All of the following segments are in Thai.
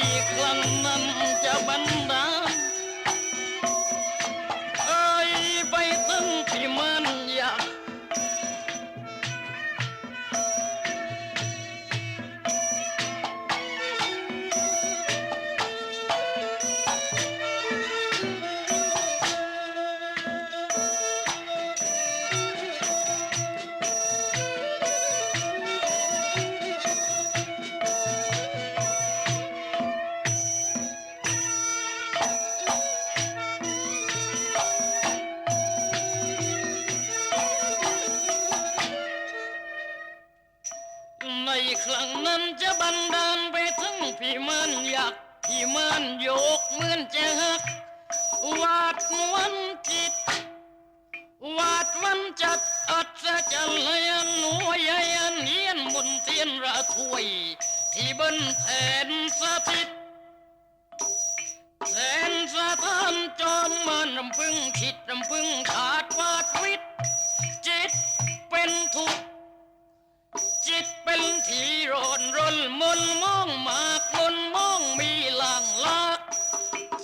อีกครั้งนั้นจะบรร นั้นจะบันดาลไปถึงพี่มันอยากพี่มันโยกเหมือนจะหักวาดวันจิต วาดวันจัดอัศจะเลย์หน่วยยันเยียนบนเตียนระถวย ที่บนแผ่นสถิต นรนมนมองมากมนมองมีหลังลัก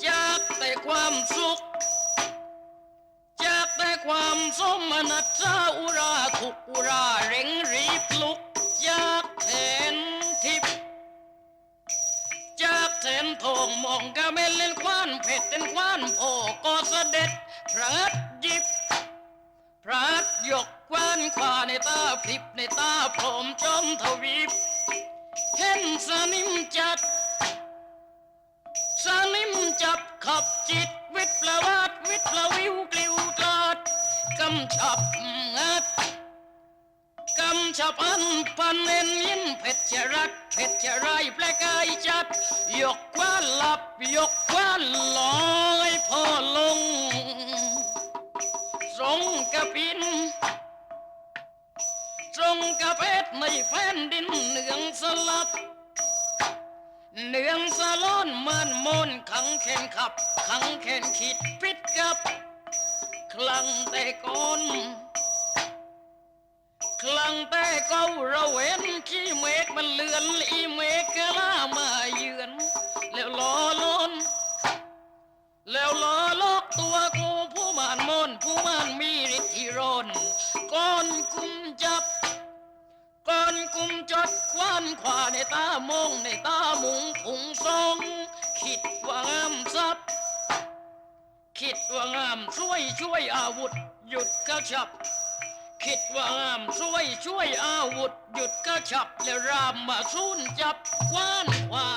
จากแต่ความสุข จากแต่ความสมนัตราอุราทุกอุราเร่งรีบลุกจากแทนทิพย์จากแทนทองมองกะเมนเล่นควานเผ็ดเล่นควานโพก็เสด็จำชับงัดกำชับอันปันเน้นยินเพชรรัดเพชรไรแปลกายจัด ยกกวาหลับ ยกกวาลอยพอลงทรงกระปินทรงกระเพชรในแผ่นดินเหนืองสลับเนืองสะล้อนมันมนขังเข็นขับ ขังเข็นขีดพิษกับ คลังแต่ก้นคลังแต่เก้าเราเห็นขี้เมฆมันเลือนอีเมฆกะลามาเยือน แล้วล้อล้น แล้วล้อลอกตัวกูผู้มานมนผู้มานมีฤทธิ์ที่ร้อนก้อนกุมจับก้อนกุมจดควันขวาในตามองในตามุงผุงทรงคิดว่างามซับ ดว่างามช่วยช่วยอาวุธ หยุดกระชับ คิดว่างามช่วยช่วยอาวุธ หยุดกระชับ แล้วรามมาสูนจับกว้านว่า